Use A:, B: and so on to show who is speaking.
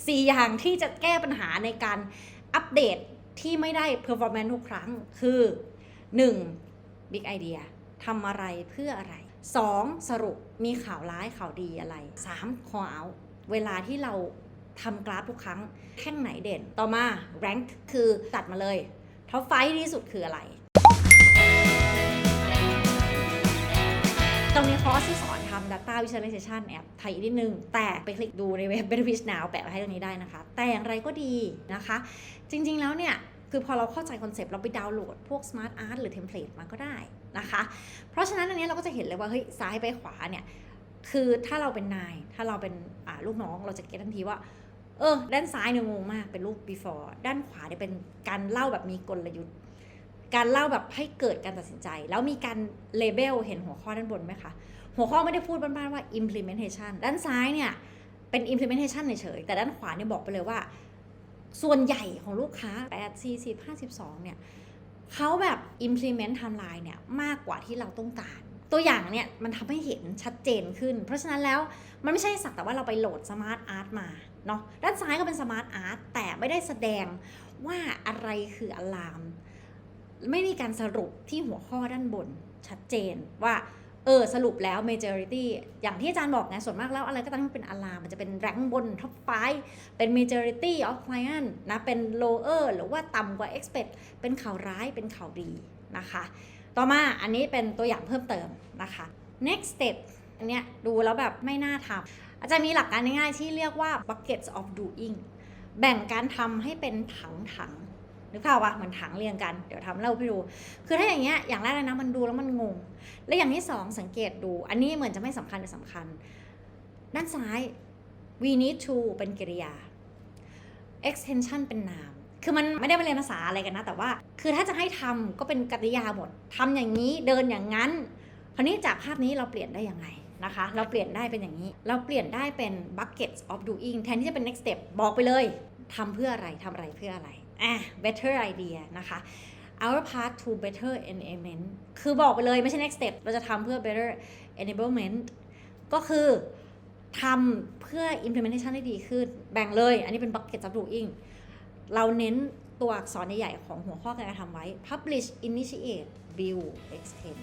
A: 4 อย่างที่จะแก้ปัญหาในการอัปเดตที่ไม่ได้ performance ทุกครั้งคือ 1. Big Idea ทำอะไรเพื่ออะไร 2. สรุปมีข่าวร้ายข่าวดีอะไร 3. call out เวลาที่เราทำกราฟทุกครั้งแท่งไหนเด่น ต่อมา rank คือตัดมาเลยท็อปไฟที่สุดคืออะไร ตรงนี้คอร์สที่สอน Data Visualization แอบไทยนิดนึง แต่ไปคลิกดูในเว็บ Benefits Now แปะไว้ให้ตรงนี้ได้นะคะ แต่อย่างไรก็ดีนะคะ จริงๆแล้วเนี่ยคือพอเราเข้าใจคอนเซปต์เราไปดาวน์โหลด พวก Smart Art หรือ Template มาก็ได้นะคะ เพราะฉะนั้นอันนี้เราก็จะเห็นเลยว่าเฮ้ยซ้ายไปขวาเนี่ยคือถ้าเราเป็นนาย ถ้าเราเป็นลูกน้องเราจะเก็ตทันทีว่า เออ ด้านซ้ายเนี่ยงงมากเป็นรูป before ด้านขวาเนี่ยเป็นการเล่าแบบมีกลยุทธ์ การเล่าแบบให้เกิดการตัดสินใจ แล้วมีการเลเบลเห็นหัวข้อด้านบนไหมคะ หัวข้อไม่ได้พูดบ้านๆว่า implementation ด้านซ้ายเนี่ยเป็น implementation เฉยๆแต่ด้านขวาเนี่ยบอกไปเลยว่า ส่วนใหญ่ของลูกค้า 8 40 52 เนี่ยเขาแบบ implement timeline เนี่ยมากกว่าที่เราต้องการ ตัวอย่างเนี่ยมันทำให้เห็นชัดเจนขึ้น เพราะฉะนั้นแล้วมันไม่ใช่สักแต่ว่าเราไปโหลด smart art มาเนาะด้านซ้ายก็เป็น smart art แต่ไม่ได้แสดงว่าอะไรคืออลาม ไม่มีการสรุปที่หัวข้อด้านบนชัดเจนว่าเออสรุปแล้ว majority อย่างที่อาจารย์บอกไงส่วนมากแล้วอะไรก็ตามที่เป็น alarm มันจะเป็นแรงบน top 5เป็น majority of client นะเป็น lower หรือว่าต่ำกว่า expect เป็นข่าวร้ายเป็นข่าวดีนะคะ ต่อมาอันนี้เป็นตัวอย่างเพิ่มเติมนะคะ next step อันเนี้ยดูแล้วแบบไม่น่าทำอาจารย์มีหลักการง่ายๆที่เรียกว่า buckets of doing แบ่งการทำให้เป็นถังถังๆ นึกภาพว่าเหมือนถังเรียงกันเดี๋ยวทำเล่าให้ดู คือถ้าอย่างเงี้ยอย่างแรกเลยนะมันดูแล้วมันงง และอย่างที่สองสังเกตดู อันนี้เหมือนจะไม่สำคัญแต่สำคัญ ด้านซ้าย we need to เป็นกริยา extension เป็นนาม คือมันไม่ได้มาเรียนภาษาอะไรกันนะ แต่ว่า คือถ้าจะให้ทำก็เป็นกริยาหมดทำอย่างนี้เดินอย่างนั้นคราวนี้จากภาพนี้เราเปลี่ยนได้ยังไงนะคะ เราเปลี่ยนได้เป็นอย่างนี้ เราเปลี่ยนได้เป็น buckets of doing แทนที่จะเป็น next step บอกไปเลย ทำเพื่ออะไรทำอะไรเพื่ออะไรอะ better idea นะคะ our path to better enablement คือบอกไปเลยไม่ใช่ next step เราจะทำเพื่อ better enablement ก็คือทำเพื่อ implementation ได้ดีขึ้น แบ่งเลย อันนี้เป็น bucket of doing เราเน้นตัวอักษรใหญ่ๆของหัวข้อการกระทำไว้ publish initiate build extend